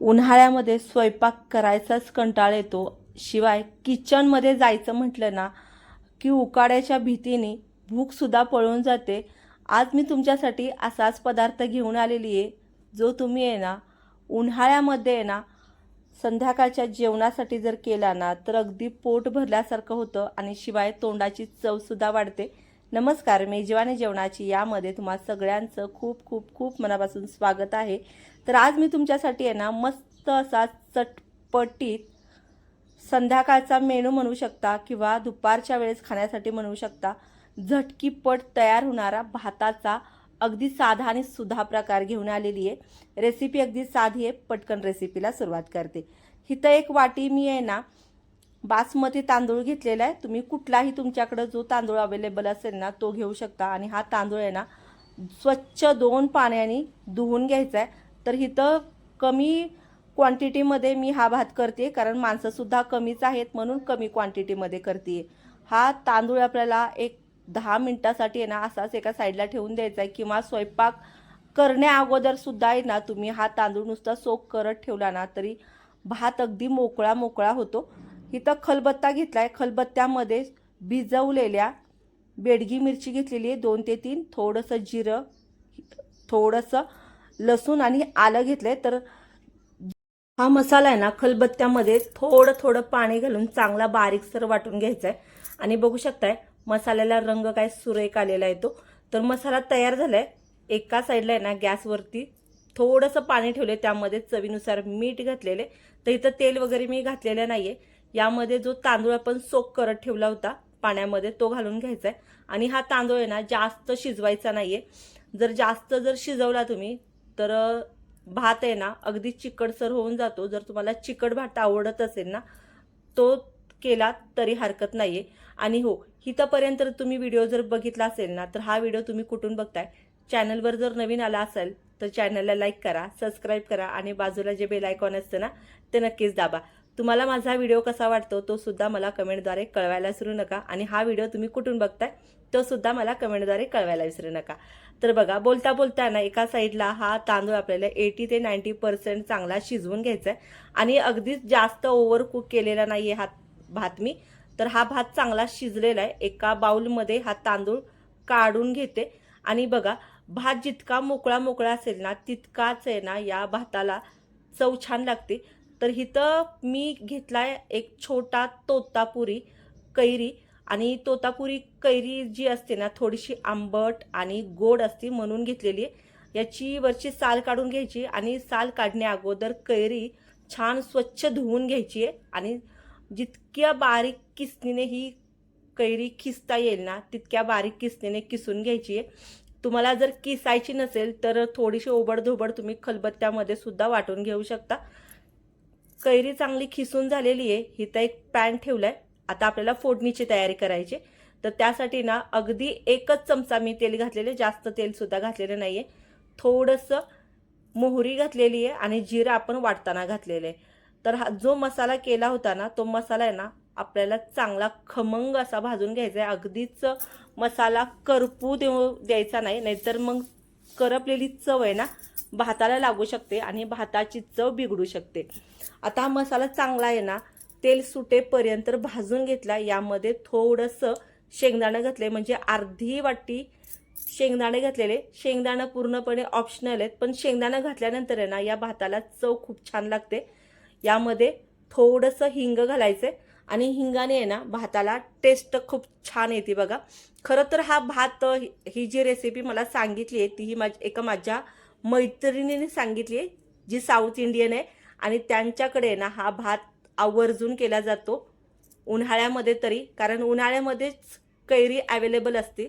उन्हाळ्यामध्ये स्वयंपाक करायचाच कंटाळ येतो. शिवाय किचनमध्ये जायचं म्हटलं ना की उकाड्याच्या भीतीने भूकसुद्धा पळून जाते. आज मी तुमच्यासाठी असाच पदार्थ घेऊन आलेली आहे जो तुम्ही आहे ना उन्हाळ्यामध्ये आहे ना संध्याकाळच्या जेवणासाठी जर केला ना तर अगदी पोट भरल्यासारखं होतं आणि शिवाय तोंडाची चवसुद्धा वाढते. नमस्कार मेजवानी जेवणाची यामध्ये तुम्हा सगळ्यांचं खूप खूप खूप मनापासून स्वागत आहे. तर आज मी तुमच्यासाठी आहे ना मस्त असा चटपटीत संध्याकाळचा मेनू म्हणू शकता किंवा दुपारच्या वेळेस खाण्यासाठी म्हणू शकता झटकीपट तयार होणारा भाताचा अगदी साधा आणि सुधा प्रकार घेऊन आलेली आहे. रेसिपी अगदी साधी आहे पटकन रेसिपीला सुरुवात करते. इथं एक वाटी मी आहे ना बासमती तांदूळ घेतलेला आहे. तुम्ही कुठलाही तुमच्याकडं जो तांदूळ अवेलेबल असेल ना तो घेऊ शकता. आणि हा तांदूळ आहे ना स्वच्छ दोन पाण्याने धुवून घ्यायचा आहे. तर इथं कमी क्वांटिटीमध्ये मी हा भात करते कारण माणसंसुद्धा कमीच आहेत म्हणून कमी क्वांटिटीमध्ये करते हा तांदूळ आपल्याला एक दहा मिनटासाठी आहे ना असाच एका साईडला ठेवून द्यायचा आहे. किंवा स्वयंपाक करण्या अगोदरसुद्धा आहे ना तुम्ही हा तांदूळ नुसता सोक करत ठेवला ना तरी भात अगदी मोकळा मोकळा होतो. इथं खलबत्ता घेतला आहे खलबत्त्यामध्ये भिजवलेल्या बेडगी मिरची घेतलेली आहे. दोन ते तीन. थोडंसं जिरं थोडंसं लसूण आणि आलं घेतलं आहे तर हा मसाला आहे ना खलबत्त्यामध्ये थोडं थोडं पाणी घालून चांगला बारीकसर वाटून घ्यायचा आहे आणि बघू शकताय मसाल्याला रंग काय सुरेख आलेला येतो तर मसाला तयार झाला आहे एका साईडला आहे ना गॅसवरती थोडंसं पाणी ठेवले त्यामध्ये चवीनुसार मीठ घातलेले तर इथं तेल वगैरे मी घातलेलं नाही आहे यामध्ये जो तांदूळ आपण सोक करत ठेवला होता पाण्यामध्ये तो घालून घ्यायचा आहे आणि हा तांदूळ आहे ना जास्त शिजवायचा नाही आहे जर जास्त जर शिजवला तुम्ही तर भात आहे ना अगदी चिकटसर होऊन जातो. जर तुम्हाला चिकट भात आवडत असेल ना तो केला तरी हरकत नाही आहे आणि हो इथंपर्यंत तुम्ही व्हिडिओ जर बघितला असेल ना तर हा व्हिडिओ तुम्ही कुठून बघताय? चॅनलवर जर नवीन आला असेल तर चॅनलला लाईक करा सबस्क्राईब करा आणि बाजूला जे बेल आयकॉन असतं ना ते नक्कीच दाबा. तुम्हाला माझा व्हिडिओ कसा वाटतो तो सुद्धा मला कमेंटद्वारे कळवायला विसरू नका. आणि हा व्हिडिओ तुम्ही कुठून बघताय तो सुद्धा मला कमेंटद्वारे कळवायला विसरू नका. तर बघा बोलता बोलता ना एका साईडला हा तांदूळ आपल्याला एटी ते नाईन्टी पर्सेंट चांगला शिजवून घ्यायचा आहे आणि अगदीच जास्त ओव्हर कुक केलेला नाही आहे हा भात मी. तर हा भात चांगला शिजलेला आहे. एका बाउलमध्ये हा तांदूळ काढून घेते. आणि बघा भात जितका मोकळा मोकळा असेल ना तितकाच आहे ना या भाताला चव छान लागते. तर इथं मी घेतलाय एक छोटा तोतापुरी कैरी. आणि तोतापुरी कैरी जी असते ना थोडीशी आंबट आणि गोड असते म्हणून घेतलेली आहे. याची वरची साल काढून घ्यायची आणि साल काढण्या अगोदर कैरी छान स्वच्छ धुवून घ्यायची आहे. आणि जितक्या बारीक किसणीने ही कैरी किसता येईल ना तितक्या बारीक किसणीने किसून घ्यायची आहे. तुम्हाला जर किसायची नसेल तर थोडीशी ओबडधोबड तुम्ही खलबत्त्यामध्ये सुद्धा वाटून घेऊ शकता. कैरी चांगली खिसून झालेली आहे. हिथं एक पॅन ठेवलाय. आता आपल्याला फोडणीची तयारी करायची. तर त्यासाठी ना अगदी एकच चमचा मी तेल घातलेले जास्त तेल सुद्धा घातलेलं नाहीये. थोडंसं मोहरी घातलेली आहे आणि जिरं आपण वाटताना घातलेलं आहे. तर हा जो मसाला केला होता ना तो मसाला आहे ना आपल्याला चांगला खमंग असा भाजून घ्यायचा आहे. अगदीच मसाला करपू देऊ द्यायचा नाही. नाहीतर मग करपलेली चव आहे ना भाताला लागू शकते आणि भाताची चव बिघडू शकते. आता हा मसाला चांगला आहे ना तेल सुटेपर्यंत भाजून घेतला यामध्ये थोडंसं शेंगदाणं घातले म्हणजे अर्धी वाटी शेंगदाणे घातलेले. शेंगदाणं पूर्णपणे ऑप्शनल आहेत पण शेंगदाणं घातल्यानंतर आहे ना या भाताला चव खूप छान लागते. यामध्ये थोडंसं हिंग घालायचं आणि हिंगाने आहे ना भाताला टेस्ट खूप छान येते बघा. खरं तर हा भात ही जी रेसिपी मला सांगितली आहे ती ही माझी एका माझ्या मैत्रिणीने सांगितली आहे जी साऊथ इंडियन आहे आणि त्यांच्याकडे ना हा भात आवर्जून केला जातो. उन्हाळ्यामध्ये तरी कारण उन्हाळ्यामध्येच कैरी अवेलेबल असते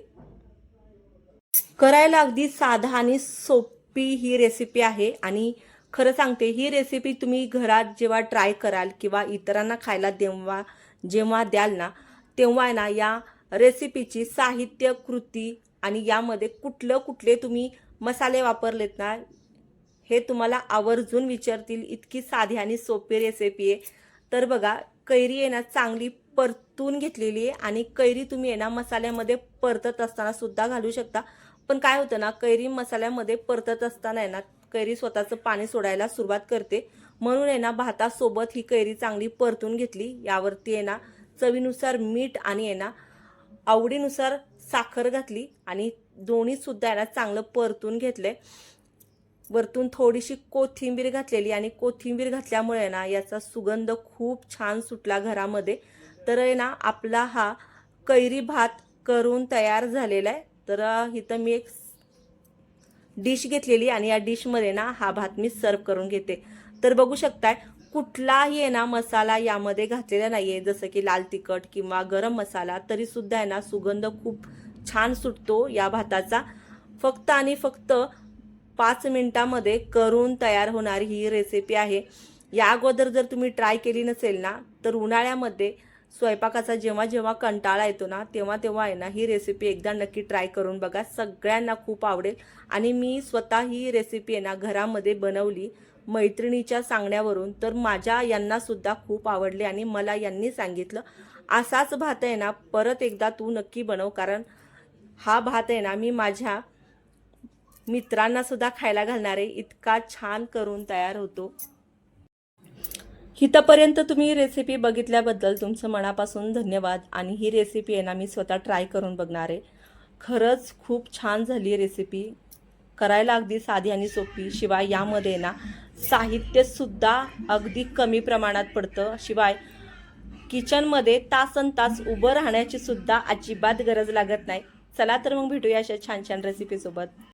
करायला अगदी साधा आणि सोपी ही रेसिपी आहे आणि खरं सांगते ही रेसिपी तुम्ही घरात जेव्हा ट्राय कराल किंवा इतरांना खायला तेव्हा जेव्हा द्याल ना तेव्हा ना या रेसिपीची साहित्य कृती आणि यामध्ये कुठलं कुठले तुम्ही मसाले वापरलेत ना हे तुम्हाला आवर्जून विचारतील इतकी साधी आणि सोपी रेसिपी आहे. तर बघा कैरी आहे ना चांगली परतून घेतलेली आहे आणि कैरी तुम्ही आहे ना मसाल्यामध्ये परतत असताना सुद्धा घालू शकता. पण काय होतं ना कैरी मसाल्यामध्ये परतत असताना आहे ना कैरी स्वतःचं पाणी सोडायला सुरुवात करते. म्हणून आहे ना भातासोबत ही कैरी चांगली परतून घेतली. यावरती आहे ना चवीनुसार मीठ आणि आहे ना आवडीनुसार साखर घातली आणि दोन्हीसुद्धा याला आहे ना चांगलं परतून घेतलं आहे वरतून थोडीशी कोथिंबीर घातलेली आणि कोथिंबीर घातल्यामुळे ना याचा सुगंध खूप छान सुटला घरामध्ये. तर आहे ना आपला हा कैरी भात करून तयार झालेला आहे. तर इथं मी एक डिश घेतलेली आणि या डिशमध्ये ना हा भात मी सर्व करून घेते. तर बघू शकताय कुठलाही आहे ना मसाला यामध्ये घातलेला नाही आहे जसं की लाल तिखट किंवा गरम मसाला तरीसुद्धा आहे ना सुगंध खूप छान सुटतो या भाताचा. फक्त आणि फक्त पाच मिनिटामध्ये करून तयार होणारी ही रेसिपी आहे. या अगोदर जर तुम्ही ट्राय केली नसेल ना तर उन्हाळ्यामध्ये स्वयंपाकाचा जेव्हा जेव्हा कंटाळा येतो ना तेव्हा तेव्हा आहे ना ही रेसिपी एकदा नक्की ट्राय करून बघा. सगळ्यांना खूप आवडेल. आणि मी स्वतः ही रेसिपी आहे ना घरामध्ये बनवली मैत्रिणीच्या सांगण्यावरून तर माझ्या यांनासुद्धा खूप आवडले आणि मला यांनी सांगितलं. असाच भात आहे ना परत एकदा तू नक्की बनव कारण हा भात आहे ना मी माझ्या मित्रांनासुद्धा खायला घालणार आहे. इतका छान करून तयार होतो. इथंपर्यंत तुम्ही ही रेसिपी बघितल्याबद्दल तुमचं मनापासून धन्यवाद. आणि ही रेसिपी आहे ना मी स्वतः ट्राय करून बघणार आहे. खरंच खूप छान झाली रेसिपी करायला अगदी साधी आणि सोपी. शिवाय यामध्ये ना साहित्यसुद्धा अगदी कमी प्रमाणात पडतं. शिवाय किचनमध्ये तासन तास उभं राहण्याची सुद्धा अजिबात गरज लागत नाही. चला तर मग भेटूया अशा छान छान रेसिपीसोबत